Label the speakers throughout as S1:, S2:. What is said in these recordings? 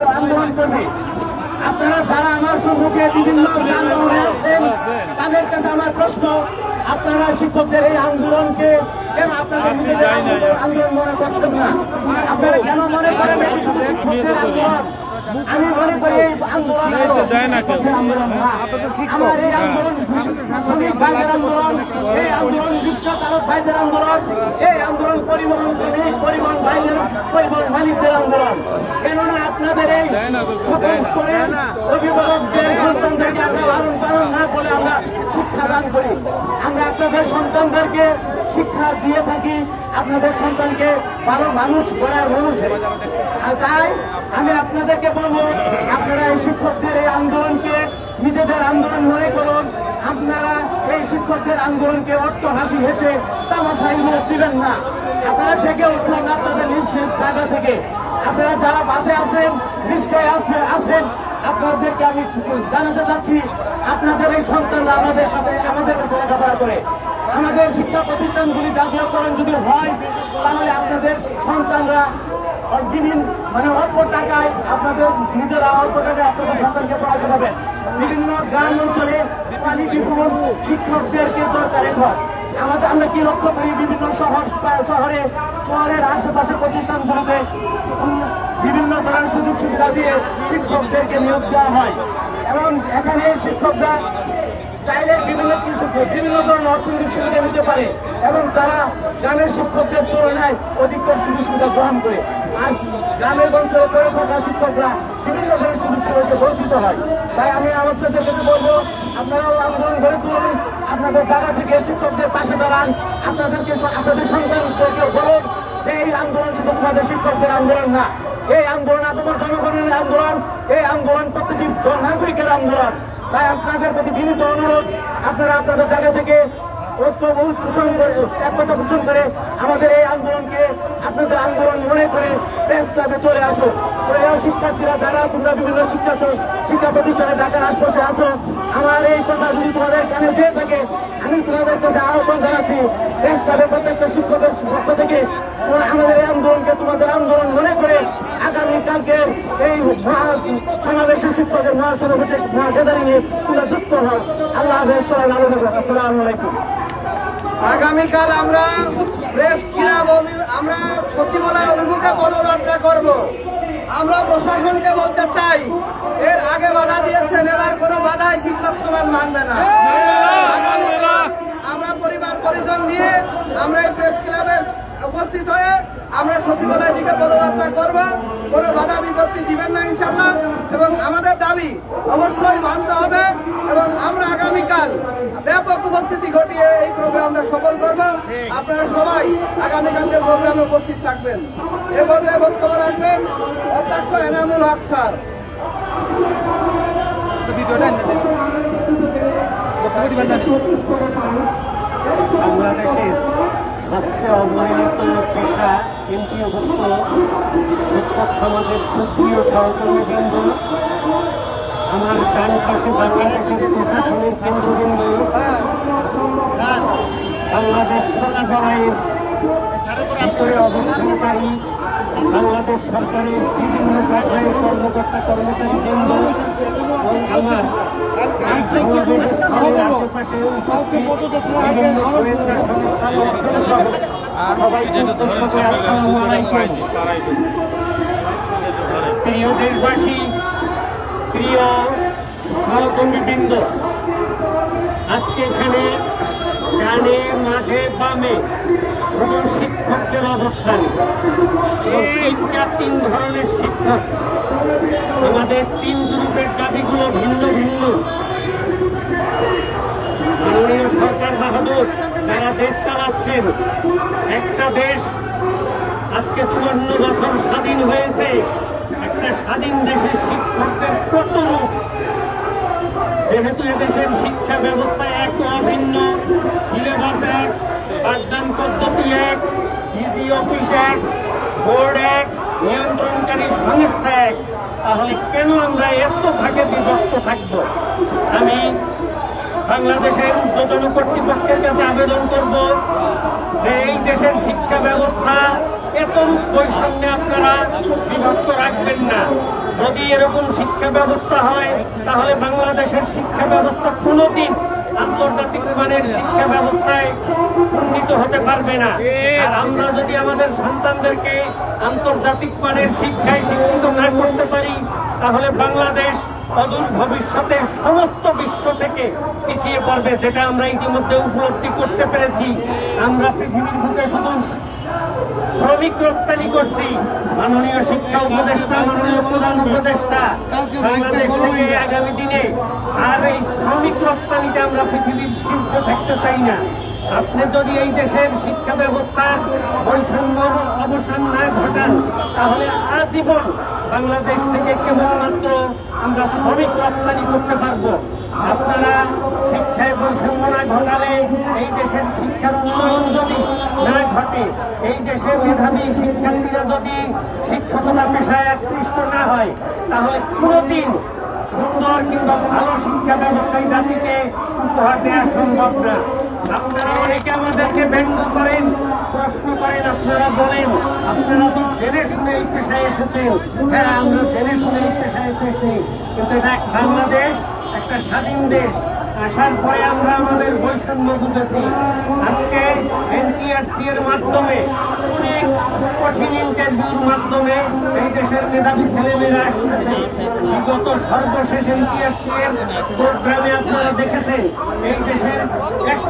S1: আন্দোলন করবে। আপনারা যারা আমার সম্মুখে বিভিন্ন আন্দোলনে আছেন তাদের কাছে আমার প্রশ্ন আপনারা শিক্ষকদের এই আন্দোলনকে কেন আপনাদের নিজেদের আন্দোলন আন্দোলন মনে করছেন না? আপনারা কেন মনে করেন এটি শুধু শিক্ষকদের আন্দোলন? আমি মনে করি এই আন্দোলন আন্দোলন আমার এই আন্দোলন শ্রমিক ভাইদের আন্দোলন এই আন্দোলন রিক্সা চালক ভাইদের আন্দোলন এই আন্দোলন পরিবহন শ্রমিক পরিবহন ভাইদের পরিবহন মালিকদের আন্দোলন। কেননা আপনাদের এই সকল স্তরের অভিভাবকদের সন্তানদেরকে আমরা লালন পালন না করে আমরা শিক্ষা দান করি। আমরা আপনাদের সন্তানদেরকে শিক্ষা দিয়ে থাকি, আপনাদের সন্তানকে ভালো মানুষ করার মানুষে আর তাই আমি আপনাদেরকে বলব, আপনারা এই শিক্ষকদের এই আন্দোলনকে নিজেদের আন্দোলন মনে করুন। আপনারা এই শিক্ষকদের আন্দোলনকে অট্ট হাসি হেসে তামাশাই মুখ দিবেন না। আপনারা জেগে উঠুন আপনাদের নিজ নিজ জায়গা থেকে। আপনারা যারা বাসে আছেন রিস্কায় আছে, আছেন, আপনাদেরকে আমি জানাতে চাচ্ছি আপনাদের এই সন্তানরা আমাদের সাথে, আমাদের কাছে লেখাপড়া করে। আমাদের শিক্ষা প্রতিষ্ঠানগুলি জাতীয়করণ যদি হয়, তাহলে আপনাদের সন্তানরা মানে অল্প টাকায় আপনাদের নিজেরা অল্প টাকায় আপনাদের সন্তানকে পড়াতে পারবেন। বিভিন্ন গ্রাম অঞ্চলে শিক্ষকদেরকে দরকার এখন আমাদের, আমরা কি লক্ষ্য করি? বিভিন্ন শহর, শহরে, শহরের আশেপাশে প্রতিষ্ঠানগুলোতে বিভিন্ন ধরনের সুযোগ সুবিধা দিয়ে শিক্ষকদেরকে নিয়োগ দেওয়া হয়। এবং এখানে শিক্ষকরা চাইলে বিভিন্ন কিছু বিভিন্ন ধরনের অর্থনৈতিক সুবিধা নিতে পারে এবং তারা গ্রামের শিক্ষকদের তুলনায় অধিকতর সুযোগ সুবিধা গ্রহণ করে। আর গ্রামের অঞ্চলে পড়ে থাকা শিক্ষকরা বিভিন্ন ধরনের সুযোগ সুবিধা বঞ্চিত হয়। তাই আমি আপনাদের কাছে বলব আপনারাও আন্দোলন গড়ে তুলুন, আপনাদের জায়গা থেকে শিক্ষকদের পাশে দাঁড়ান, আপনাদেরকে আপনাদের সন্তানকে বলুন যে এই আন্দোলন শুধু তোমাদের শিক্ষকদের আন্দোলন না এই আন্দোলন আপনার জনগণের আন্দোলন, এই আন্দোলন প্রত্যেকটি নাগরিকের আন্দোলন। তাই আপনাদের প্রতি বিনীত অনুরোধ, আপনারা আপনাদের জায়গা থেকে ঐক্য পোষণ করে একতা পোষণ করে আমাদের এই আন্দোলনকে, আপনাদের আন্দোলন মনে করে প্রেস ক্লাবে চলে আসো। শিক্ষার্থীরা, যারা তোমরা বিভিন্ন শিক্ষা শিক্ষা প্রতিষ্ঠানে ঢাকার আশপাশে আসো, আমার এই কথা যদি তোমাদের কানে যেয়ে থাকে আমি কাছে জানাচ্ছি পক্ষ থেকে আমাদের তোমাদের করে এই আলাইকুম।
S2: আগামীকাল আমরা প্রেস ক্লাব আমরা সচিবালয় অভিমুখে পদযাত্রা করব। আমরা প্রশাসনকে বলতে চাই, এর আগে বাধা দিয়েছেন, এবার কোনো বাধাই শিক্ষক সমাজ মানবে না আগামীকাল আমরা পরিবার পরিজন নিয়ে আমরা এই প্রেস ক্লাবে উপস্থিত হয়ে আমরা সচিবালয়ের দিকে পদযাত্রা করব। কোনো বাধা বিপত্তি দিবেন না ইনশাল্লাহ এবং আমাদের দাবি অবশ্যই মানতে হবে এবং আমরা আগামীকাল ব্যাপক উপস্থিতি ঘটিয়ে এই প্রোগ্রামটা সফল করব। আপনারা সবাই আগামীকালকে প্রোগ্রামে উপস্থিত থাকবেন। এ পর্যায়ে বক্তব্য রাখবেন অধ্যক্ষ এনামুল হক স্যার।
S1: সবচেয়ে অবহেলিত পেশা কেন্দ্রীয়ভুক্ত শিক্ষক সমাজের সুপ্রিয় সহকর্মীবৃন্দ আমার ডান পাশে বাংলাদেশের প্রশাসনিক কেন্দ্রবৃন্দ বাংলাদেশ সচিবালয়ের ভিতরে অবস্থানকারী বাংলাদেশ সরকারের বিভিন্ন পর্যায়ে কর্মকর্তা কর্মচারী বৃন্দ আমার প্রিয় দেশবাসী প্রিয় সহকর্মীবৃন্দ আজকে এখানে ডানে মাঝে বামে শিক্ষকদের অবস্থান তিনটা তিন ধরনের শিক্ষক আমাদের তিন গ্রুপের দাবিগুলো একটা স্বাধীন দেশের শিক্ষকদের কত যেহেতু এদেশের শিক্ষা ব্যবস্থা এক অভিন্ন, সিলেবাস এক, পাঠদান পদ্ধতি এক, ডিজি অফিস এক, বোর্ড এক নিয়ন্ত্রণকারী সংস্থা এক তাহলে কেন আমরা এত ভাগে বিভক্ত থাকব? আমি বাংলাদেশের ঊর্ধ্বতন কর্তৃপক্ষের কাছে আবেদন করব যে এই দেশের শিক্ষা ব্যবস্থা এত বৈষম্যে আপনারা বিভক্ত রাখবেন না।
S3: যদি এরকম শিক্ষা ব্যবস্থা হয়, তাহলে বাংলাদেশের শিক্ষা ব্যবস্থা কোনোদিন আন্তর্জাতিক মানের শিক্ষা ব্যবস্থায় উন্নীত হতে পারবে না। আর আমরা যদি আমাদের সন্তানদেরকে আন্তর্জাতিক মানের শিক্ষায় শিক্ষিত না করতে পারি, তাহলে বাংলাদেশ অদূর ভবিষ্যতে সমস্ত বিশ্ব থেকে পিছিয়ে পড়বে, যেটা আমরা ইতিমধ্যে উপলব্ধি করতে পেরেছি। আমরা পৃথিবীর বুকে শুধু শ্রমিক রপ্তানি করছি। মাননীয় শিক্ষা উপদেষ্টা, মাননীয় প্রধান উপদেষ্টা, বাংলাদেশ থেকে আগামী দিনে আর এই শ্রমিক রপ্তানিতে আমরা পৃথিবীর শীর্ষ থাকতে চাই না। আপনি যদি এই দেশের শিক্ষা ব্যবস্থার বৈষম্য অবসান না ঘটান, তাহলে আজীবন বাংলাদেশ থেকে কেবলমাত্র আমরা শ্রমিক রপ্তানি করতে পারব। আপনারা শিক্ষায় এবং সম্মানা ঘটালে এই দেশের শিক্ষার উন্নয়ন যদি না ঘটে, এই দেশের মেধাবী শিক্ষার্থীরা যদি শিক্ষকতা পেশায় আকৃষ্ট না হয়, তাহলে কোনোদিন সুন্দর কিংবা ভালো শিক্ষা ব্যবস্থায় জাতিকে উপহার দেওয়া সম্ভব না। আপনারা অনেকে আমাদেরকে ব্যঙ্গ করেন, প্রশ্ন করেন, আপনারা বলেন, আপনারা তো জেনে শুনে এই পেশায় এসেছেন। হ্যাঁ আমরা জেনে শুনে এই পেশায় এসেছি। কিন্তু এটা বাংলাদেশ একটা স্বাধীন দেশ। আসার পরে আমরা আমাদের বৈষম্য বুঝেছি। আজকে এনটিআরসি এর মাধ্যমে অনেক কঠিন ইন্টারভিউর মাধ্যমে এই দেশের মেধাবী ছেলেমেয়েরা আসতেছে। বিগত সর্বশেষ এনটিআরসি এর প্রোগ্রামে আপনারা দেখেছেন, এই দেশের এক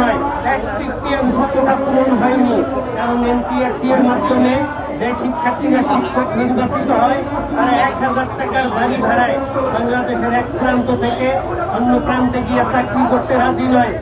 S3: নয়, এক তৃতীয়াংশ কোটা পূরণ হয়নি। কারণ এনটিআরসি এর মাধ্যমে যে শিক্ষার্থীরা শিক্ষক নির্বাচিত হয়, তারা এক হাজার টাকার বাড়ি ভাড়ায় বাংলাদেশের এক প্রান্ত থেকে অন্য প্রান্তে গিয়ে চাকরি করতে রাজি নয়।